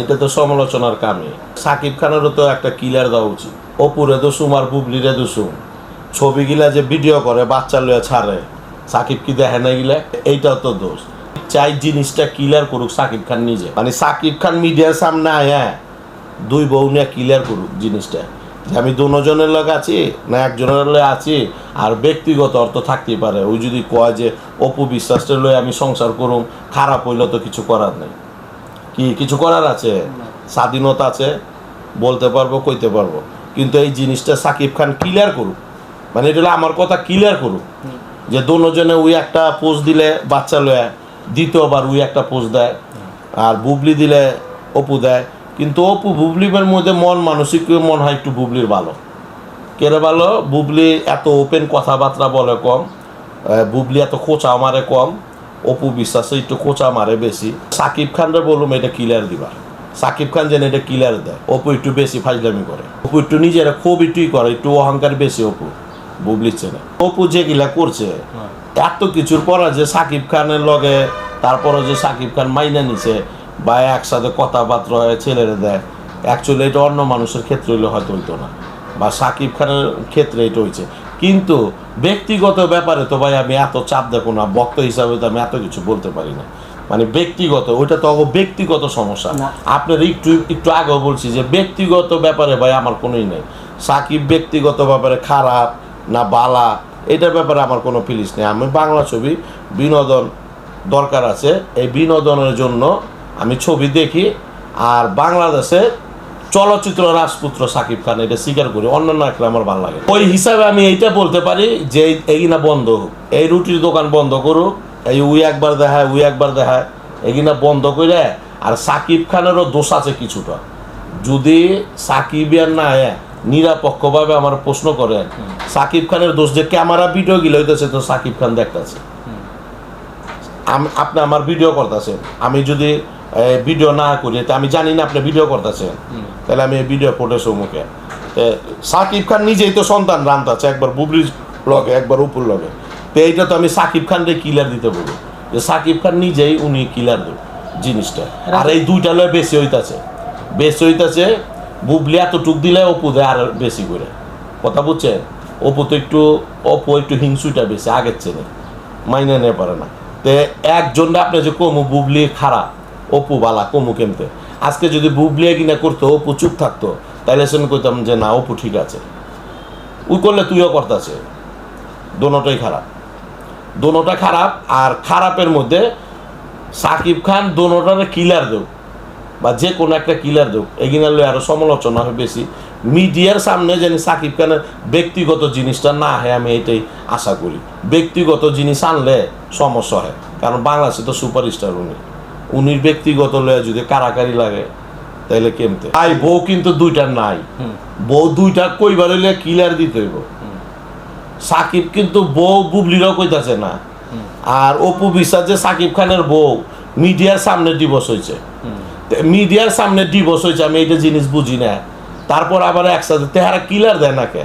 এটা তো সমালোচনার কামে সাকিব খানেরও তো একটা কিলার দেওয়া উচিত। অপুরে দোসুম আর বুবলিরে দোসুম ছবিগুলা যে ভিডিও করে, বাচ্চা লয়ে ছাড়ে। সাকিব কি দেখে না গিলা? এইটাও তো দোষ। চাই জিনিসটা কিলার করুক সাকিব খান নিজে। মানে সাকিব খান মিডিয়ার সামনে আয়া, দুই বউ নিয়ে ক্লিয়ার করুক জিনিসটা। যে আমি দুজনের লোক আছি, না একজনের লোক আছি, আর ব্যক্তিগত অর্থ থাকতেই পারে। ওই যদি কয় যে, অপু বিশ্বাসটা লয়ে আমি সংসার করুম, খারাপ হইলে তো কিছু করার নেই। কি কিছু করার আছে? স্বাধীনতা আছে বলতে পারব কইতে পারব। কিন্তু এই জিনিসটা সাকিব খান ক্লিয়ার করুক। মানে এটা হলো আমার কথা ক্লিয়ার করুক। যে দুজনে ওই একটা পোজ দিলে বাচ্চা লয় দ্বিতীয়বার ওই একটা পোজ দেয়। আর বুবলি দিলে অপু দেয়। কিন্তু অপু বুবলির মধ্যে মন মানসিক মন হয় একটু বুবলির ভালো। কেরে ভালো? বুবলি এত ওপেন কথাবার্তা বলে কম। বুবলি এত খোঁচা আমারে কম। অপু বিশ্বাসে একটু খোঁচা মারে বেশি। সাকিব খানরে বলুম এটা ক্লিয়ার দিবা। সাকিব খান যেন এটা ক্লিয়ার দেয়। অপু একটু বেশি ফাইজলামি করে। অপু একটু নিজেরা খুব একটুই করে একটু অহংকার বেশি অপু বুবলির চেনে অপু যেগুলা করছে এত কিছুর পর যে সাকিব খানের লগে তারপরে যে সাকিব খান মাইনা নিছে বা একসাথে কথাবার্তা হয় ছেলেরা দেয় অ্যাকচুয়ালি এটা অন্য মানুষের ক্ষেত্রে হইলে হয়তো হইতো না। বা সাকিব খানের ক্ষেত্রে এটা হয়েছে কিন্তু ব্যক্তিগত ব্যাপারে তো ভাই আমি এত চাপ দেখো না বক্ত হিসাবে তো আমি এত কিছু বলতে পারি না। মানে ব্যক্তিগত ওইটা তো ব্যক্তিগত সমস্যা। আপনার একটু একটু আগেও বলছি যে ব্যক্তিগত ব্যাপারে ভাই আমার কোনোই নেই। সাকিব ব্যক্তিগত ব্যাপারে খারাপ না বালা এটার ব্যাপারে আমার কোনো ফিলিস নেই। আমি বাংলা ছবি বিনোদন দরকার আছে। এই বিনোদনের জন্য আমি ছবি দেখি আর বাংলাদেশে চলচ্চিত্র রাজপুত্র সাকিব খান এটা স্বীকার করি অন্যান্য একটা আমার ভালো লাগে ওই হিসাবে আমি এইটা বলতে পারি যে এগিনা বন্ধ হোক। এই রুটির দোকান বন্ধ করুক এই উই একবার দেখায় উই একবার দেখায় এগিনা বন্ধ করে আর সাকিব খানেরও দোষ আছে কিছুটা। যদি সাকিবিয়ান না নিরাপক্ষভাবে আমার প্রশ্ন করেন সাকিব খানের দোষ যে ক্যামেরা ভিডিও গিলে হইতেছে তো সাকিব খান দেখতেছে। আপনি আমার ভিডিও করতেছেন। আমি যদি ভিডিও না করি তা আমি জানি না আপনি ভিডিও করতেছেন। তাহলে আমি ভিডিও ফুটেছে মুখে। সাকিব খান নিজেই তো সন্তান রান্তাছে একবার বুবলির লগে একবার উপর লগে। তো এইটা তো আমি সাকিব খানকে কিলার দিতে বলব যে সাকিব খান নিজেই উনি কিলার দেব জিনিসটা। আর এই দুইটা লয় বেশি হইতাছে। বেশি হইতাছে বুবলি এতটুক দিলে অপু দেয় আর বেশি করে। কথা বুঝছেন? অপু তো একটু অপু একটু হিংসুটা বেশি আগের চেনে মাইনে নিতে পারে না। তে একজন আপনি যে কমু বুবলি খারাপ অপু বালা, কমু কেমতে? আজকে যদি বুবলি কিনা করতো, অপু চুপ থাকতো তাহলে সেন কইতাম যে না, অপু ঠিক আছে। ওই করলে তুইও করতেছে। দোনোটাই খারাপ। দোনোটা খারাপ আর খারাপের মধ্যে সাকিব খান দোনোটারে কিলার দেব বা যে কোনো একটা কিলার দেব এগিনার লই আরও সমালোচনা হবে বেশি। মিডিয়ার সামনে যেন সাকিব খানের ব্যক্তিগত জিনিসটা না হয় আমি এটাই আশা করি। ব্যক্তিগত জিনিস আনলে সমস্যা হয় কারণ বাংলাদেশে তো সুপারস্টার উনি। উনির ব্যক্তিগত লয়ে যদি কারাকারি লাগে তাইলে কেমতে? আই বউ কিন্তু দুইটা নাই। বউ দুইটা কইবার হইলে কিলার দিতে হইব। সাকিব কিন্তু বউ বুবলিরও কইতাছে না। আর অপু বিশ্বাস যে সাকিব খানের বউ মিডিয়ার সামনে ডিভোর্স হয়েছে মিডিয়ার সামনে ডিভোর্স হয়েছে আমি এইটা জিনিস বুঝি না। তারপর আবার একসাথে তেহারা কিলার দেয় না কে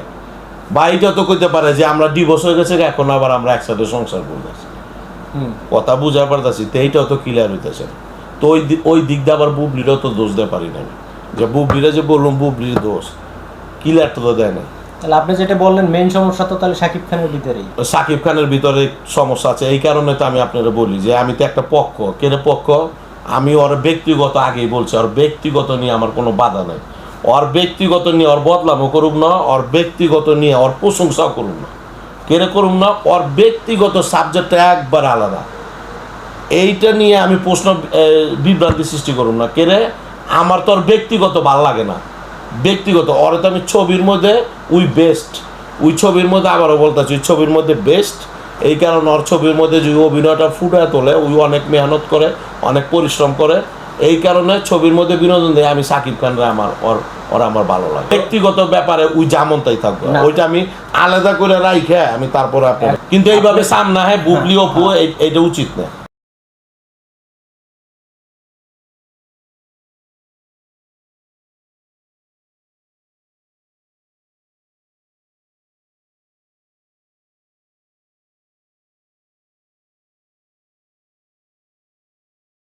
বা এইটা তো কইতে পারে যে আমরা ডিভোর্স হয়ে গেছে এখন আবার আমরা একসাথে সংসার করতেছি। কথা বুঝা পারতাছি তো এইটাও তো ক্লিয়ার হইতেছে। তো ওই ওই দিক দিয়ে আবার বুবলিরও তো দোষ দিতে পারি না। যে বুবলিরা যে বললাম বুবলির দোষ। ক্লিয়ার তো দেয় না তাহলে আপনি যেটা বললেন মেইন সমস্যা তো তাহলে শাকিব খানের ভিতরেই। সাকিব খানের ভিতরে সমস্যা আছে। এই কারণে তো আমি আপনারা বলি যে আমি তো একটা পক্ষ। কেন পক্ষ? আমি ওর ব্যক্তিগত আগেই বলছি ওর ব্যক্তিগত নিয়ে আমার কোনো বাধা নেই। ওর ব্যক্তিগত নিয়ে ওর বদলামও করুক না, ওর ব্যক্তিগত নিয়ে ওর প্রশংসা করুক না। কেন করুক না? ওর ব্যক্তিগত সাবজেক্টটা একবার আলাদা। এইটা নিয়ে আমি প্রশ্ন বিভ্রান্তি সৃষ্টি করুন না। কেরে? আমার তো ওর ব্যক্তিগত ভালো লাগে না। ব্যক্তিগত, ওর তো আমি ছবির মধ্যে উই বেস্ট ওই ছবির মধ্যে আবারও বলতেছি, ওই ছবির মধ্যে বেস্ট এই কারণে ওর ছবির মধ্যে যদি অভিনয়টা ফুটে তোলে, ওই অনেক মেহনত করে, অনেক পরিশ্রম করে এই কারণে ছবির মধ্যে বিনোদন দেয় আমি সাকিব খানরা আমার ওর ওর আমার ভালো লাগে। ব্যক্তিগত ব্যাপারে ওই যেমন তাই থাকবে ওইটা আমি আলাদা করে রাইখে আমি তারপরে আপনার কিন্তু এইভাবে সামনা হ্যাঁ বুবলি অপু এটা এইটা উচিত না।